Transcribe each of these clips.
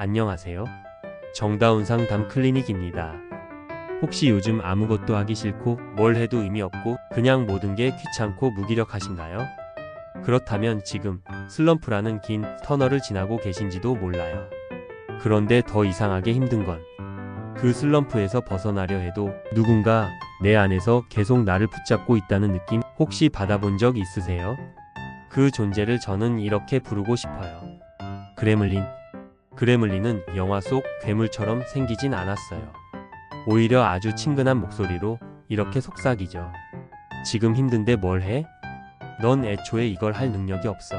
안녕하세요. 정다운 상 담 클리닉입니다. 혹시 요즘 아무것도 하기 싫고 뭘 해도 의미 없고 그냥 모든 게 귀찮고 무기력하신가요? 그렇다면 지금 슬럼프라는 긴 터널을 지나고 계신지도 몰라요. 그런데 더 이상하게 힘든 건 그 슬럼프에서 벗어나려 해도 누군가 내 안에서 계속 나를 붙잡고 있다는 느낌 혹시 받아본 적 있으세요? 그 존재를 저는 이렇게 부르고 싶어요. 그레물린. 그레물린은 영화 속 괴물처럼 생기진 않았어요. 오히려 아주 친근한 목소리로 이렇게 속삭이죠. 지금 힘든데 뭘 해? 넌 애초에 이걸 할 능력이 없어.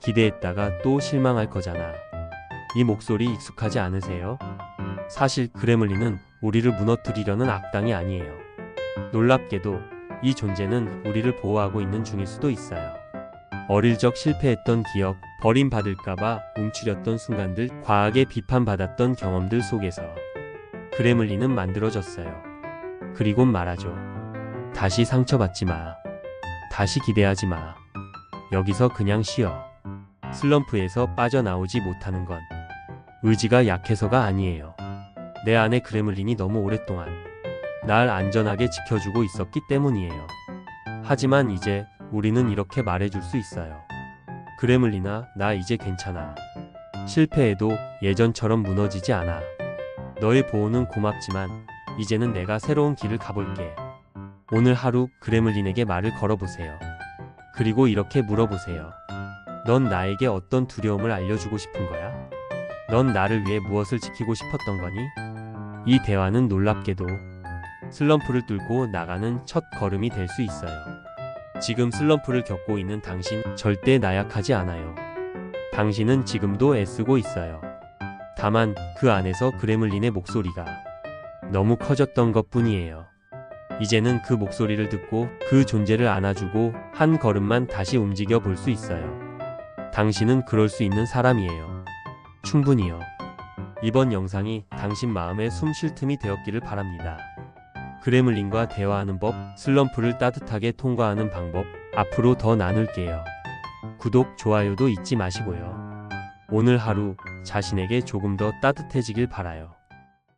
기대했다가 또 실망할 거잖아. 이 목소리 익숙하지 않으세요? 사실 그레물린은 우리를 무너뜨리려는 악당이 아니에요. 놀랍게도 이 존재는 우리를 보호하고 있는 중일 수도 있어요. 어릴 적 실패했던 기억, 버림받을까봐 움츠렸던 순간들, 과하게 비판받았던 경험들 속에서 그레물린은 만들어졌어요. 그리곤 말하죠. 다시 상처받지 마. 다시 기대하지 마. 여기서 그냥 쉬어. 슬럼프에서 빠져나오지 못하는 건 의지가 약해서가 아니에요. 내 안에 그레물린이 너무 오랫동안 날 안전하게 지켜주고 있었기 때문이에요. 하지만 이제 우리는 이렇게 말해줄 수 있어요. 그레물린아, 나 이제 괜찮아. 실패해도 예전처럼 무너지지 않아. 너의 보호는 고맙지만 이제는 내가 새로운 길을 가볼게. 오늘 하루 그레물린에게 말을 걸어보세요. 그리고 이렇게 물어보세요. 넌 나에게 어떤 두려움을 알려주고 싶은 거야? 넌 나를 위해 무엇을 지키고 싶었던 거니? 이 대화는 놀랍게도 슬럼프를 뚫고 나가는 첫 걸음이 될 수 있어요. 지금 슬럼프를 겪고 있는 당신 절대 나약하지 않아요. 당신은 지금도 애쓰고 있어요. 다만 그 안에서 그레물린의 목소리가 너무 커졌던 것 뿐이에요. 이제는 그 목소리를 듣고 그 존재를 안아주고 한 걸음만 다시 움직여 볼 수 있어요. 당신은 그럴 수 있는 사람이에요. 충분히요. 이번 영상이 당신 마음의 숨쉴 틈이 되었기를 바랍니다. 그레물린과 대화하는 법, 슬럼프를 따뜻하게 통과하는 방법, 앞으로 더 나눌게요. 구독, 좋아요도 잊지 마시고요. 오늘 하루 자신에게 조금 더 따뜻해지길 바라요.